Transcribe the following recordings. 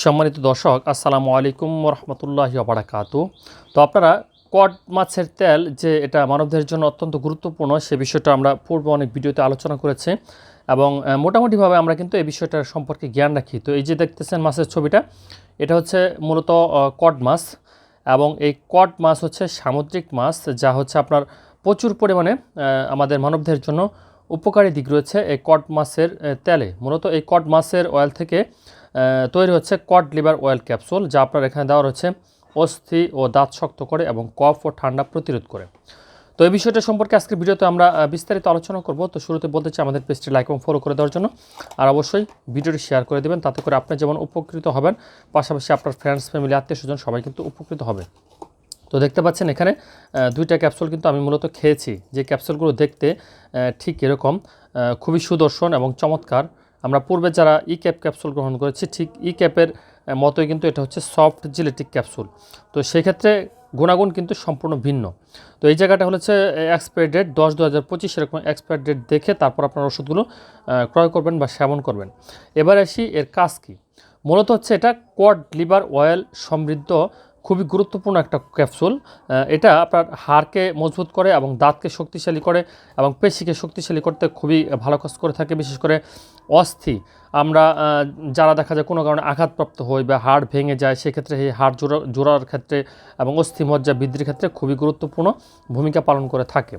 সম্মানিত দর্শক, আসসালামু আলাইকুম রহমতুল্লাহি বারাকাতু তো আপনারা কট মাছের তেল যে এটা মানবদের জন্য অত্যন্ত গুরুত্বপূর্ণ, সে বিষয়টা আমরা পূর্বে অনেক ভিডিওতে আলোচনা করেছি এবং মোটামুটিভাবে আমরা কিন্তু এই বিষয়টার সম্পর্কে জ্ঞান রাখি। তো এই যে দেখতেছেন মাছের ছবিটা, এটা হচ্ছে মূলত কড মাছ এবং এই কড মাছ হচ্ছে সামুদ্রিক মাছ যা হচ্ছে আপনার প্রচুর পরিমাণে আমাদের মানবদের জন্য উপকারী দিক রয়েছে এই কট মাছের তেলে। মূলত এই কট মাছের অয়েল থেকে তৈরি হচ্ছে কড লিভার অয়েল ক্যাপসুল যা আপনার এখানে দেওয়া রয়েছে অস্থি ও দাঁত শক্ত করে এবং কফ ও ঠান্ডা প্রতিরোধ করে। তো এই বিষয়টা সম্পর্কে আজকের ভিডিওতে আমরা বিস্তারিত আলোচনা করব। তো শুরুতে বলতে চাই আমাদের পেজটি লাইক এবং ফলো করে দেওয়ার জন্য। আর অবশ্যই ভিডিওটি শেয়ার করে দেবেন, তাতে করে আপনি যেমন উপকৃত হবেন, পাশাপাশি আপনার ফ্রেন্ডস ফ্যামিলি আত্মীয় স্বজন সবাই কিন্তু উপকৃত হবে। তো দেখতে পাচ্ছেন এখানে দুইটা ক্যাপসুল কিন্তু আমি মূলত খেয়েছি। যে ক্যাপসুলগুলো দেখতে ঠিক এরকম খুবই সুদর্শন এবং চমৎকার। আমরা পূর্বে যারা ই ক্যাপ ক্যাপসুল গ্রহণ করেছি, ঠিক ই ক্যাপের মতোই কিন্তু এটা হচ্ছে সফট জিলেটিক ক্যাপসুল তো সেক্ষেত্রে গুণাগুণ কিন্তু সম্পূর্ণ ভিন্ন। তো এই জায়গাটা হচ্ছে এক্সপায়ার ডেট দশ দু হাজার পঁচিশ, এরকম এক্সপায়ার ডেট দেখে তারপর আপনার ওষুধগুলো ক্রয় করবেন বা সেবন করবেন। এবার আসি এর কাজ কী? মূলত হচ্ছে এটা কোয়াড লিভার অয়েল সমৃদ্ধ খুবই গুরুত্বপূর্ণ একটা ক্যাপসুল। এটা আপনার হাড়কে মজবুত করে এবং দাঁতকে শক্তিশালী করে এবং পেশিকে শক্তিশালী করতে খুবই ভালো কাজ করে থাকে। বিশেষ করে অস্থি, আমরা যারা দেখা যায় কোনো কারণে আঘাতপ্রাপ্ত হই বা হাড় ভেঙে যায়, সেক্ষেত্রে এই হাড় জোড়া, জোড়ার ক্ষেত্রে এবং অস্থি মজ্জা বৃদ্ধির ক্ষেত্রে খুবই গুরুত্বপূর্ণ ভূমিকা পালন করে থাকে।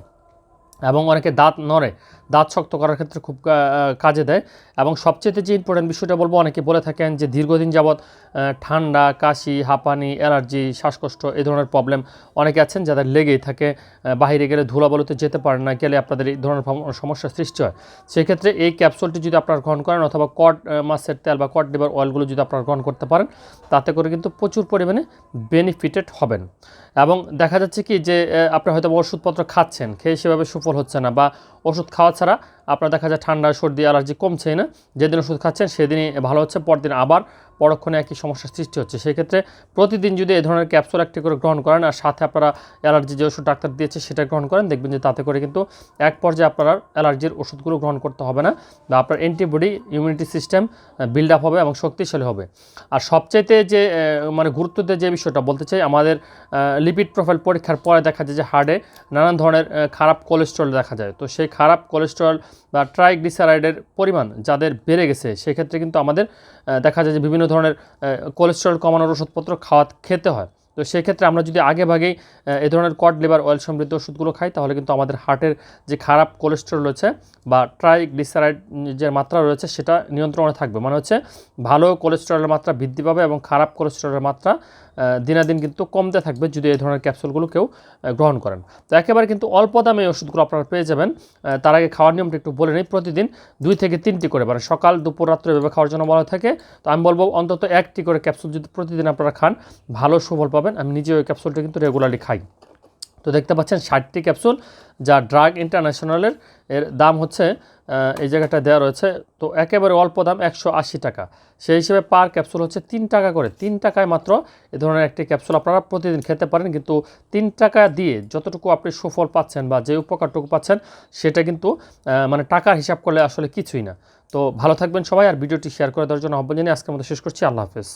এবং অনেকে দাঁত নড়ে। দাঁত শক্ত করার ক্ষেত্রে খুব কাজে দেয়। এবং সবচেয়ে যে ইম্পর্টেন্ট বিষয়টা বলব অনেকে বলে থাকেন যে দীর্ঘদিন যাবৎ ঠান্ডা কাশি হাঁপানি অ্যালার্জি শ্বাসকষ্ট এই ধরনের প্রবলেম অনেকে আছেন যাদের লেগেই থাকে। বাইরে গেলে ধুলাবালুতে যেতে পারেন না গেলে আপনাদের এই ধরনের সমস্যার সৃষ্টি হয়। সেক্ষেত্রে এই ক্যাপসুলটি যদি আপনারা গ্রহণ করেন অথবা আহ, মাছের তেল বা কড লিভার অয়েলগুলো যদি আপনারা গ্রহণ করতে পারেন তাতে করে কিন্তু প্রচুর পরিমাণে বেনিফিটেড হবেন। এবং দেখা যাচ্ছে কি যে আপনি হয়তো ওষুধপত্র খাচ্ছেন খেয়ে সেভাবে সুফল হচ্ছে না বা ওষুধ খাওয়া ছাড়া। আপনার দেখা যায় ঠান্ডা, সর্দি, অ্যালার্জি কমছেই না। যেদিন ওষুধ খাচ্ছেন, সেদিনই ভালো হচ্ছে, পরদিন আবার পরক্ষণে একই সমস্যার সৃষ্টি হচ্ছে। সেক্ষেত্রে প্রতিদিন যদি এই ধরনের ক্যাপসুল একটি করে গ্রহণ করেন আর সাথে আপনারা অ্যালার্জি যে ওষুধ ডাক্তার দিয়েছে সেটা গ্রহণ করেন, দেখবেন যে তাতে করে কিন্তু এক পর্যায়ে আপনার অ্যালার্জির ওষুধগুলো গ্রহণ করতে হবে না বা আপনার antibody, immunity system build up হবে এবং শক্তিশালী হবে। আর সবচাইতে যে মানে গুরুত্ব দিয়ে যে বিষয়টা বলতে চাই, আমাদের লিপিড প্রোফাইল পরীক্ষার পরে দেখা যায় যে হার্টে নানান ধরনের খারাপ কোলেস্ট্রল দেখা যায়। তো সেই খারাপ কোলেস্ট্রল বা ট্রাইগ্লিসারাইডের পরিমাণ যাদের বেড়ে গেছে, সেক্ষেত্রে কিন্তু আমাদের দেখা যায় যে বিভিন্ন ধরনের কোলেস্ট্রল কমানোর ওষুধপত্র খাওয়া খেতে হয়। তো সেক্ষেত্রে আমরা যদি আগে ভাগেই এ ধরনের কড লিভার অয়েল সমৃদ্ধ ওষুধগুলো খাই, তাহলে কিন্তু আমাদের হার্টের যে খারাপ কোলেস্ট্রল রয়েছে বা ট্রাইগ্লিসারাইড যে মাত্রা রয়েছে, সেটা নিয়ন্ত্রণে থাকবে। মানে হচ্ছে ভালো কোলেস্ট্রলের মাত্রা বৃদ্ধি পাবে এবং খারাপ কোলেস্ট্রলের মাত্রা দিনাদিন কিন্তু কমতে থাকবে যদি এই ধরনের ক্যাপসুলগুলো কেউ গ্রহণ করেন। তো একেবারে কিন্তু অল্প দামে এই ওষুধগুলো আপনারা পেয়ে যাবেন। তার আগে খাওয়ার নিয়মটা একটু বলে নিই, প্রতিদিন দুই থেকে তিনটি করে মানে সকাল, দুপুর, রাত্রে এভাবে খাওয়ার জন্য বলা থাকে। তো আমি বলব অন্তত একটি করে ক্যাপসুল যদি প্রতিদিন আপনারা খান, ভালো সুফল পাবেন। আমি নিজে ওই ক্যাপসুলটা কিন্তু রেগুলারলি খাই। তো দেখতে পাচ্ছেন ষাটটি ক্যাপসুল যা ড্রাগ ইন্টারন্যাশনালের, এর দাম হচ্ছে এই জায়গাটা দেওয়া রয়েছে, তো একেবারে অল্প দাম একশো আশি টাকা। সেই হিসেবে পার ক্যাপসুল হচ্ছে তিন টাকা করে, তিন টাকায় মাত্র এ ধরনের একটি ক্যাপসুল আপনারা প্রতিদিন খেতে পারেন, কিন্তু তিন টাকা দিয়ে যতটুকু আপনি সুফল পাচ্ছেন বা যে উপকারটুকু পাচ্ছেন, সেটা কিন্তু মানে টাকার হিসাব করলে আসলে কিছুই না। তো ভালো থাকবেন সবাই, আর ভিডিওটি শেয়ার করে দেওয়ার জন্য আহ্বান জানিয়ে আজকের মতো শেষ করছি। আল্লাহ হাফেজ।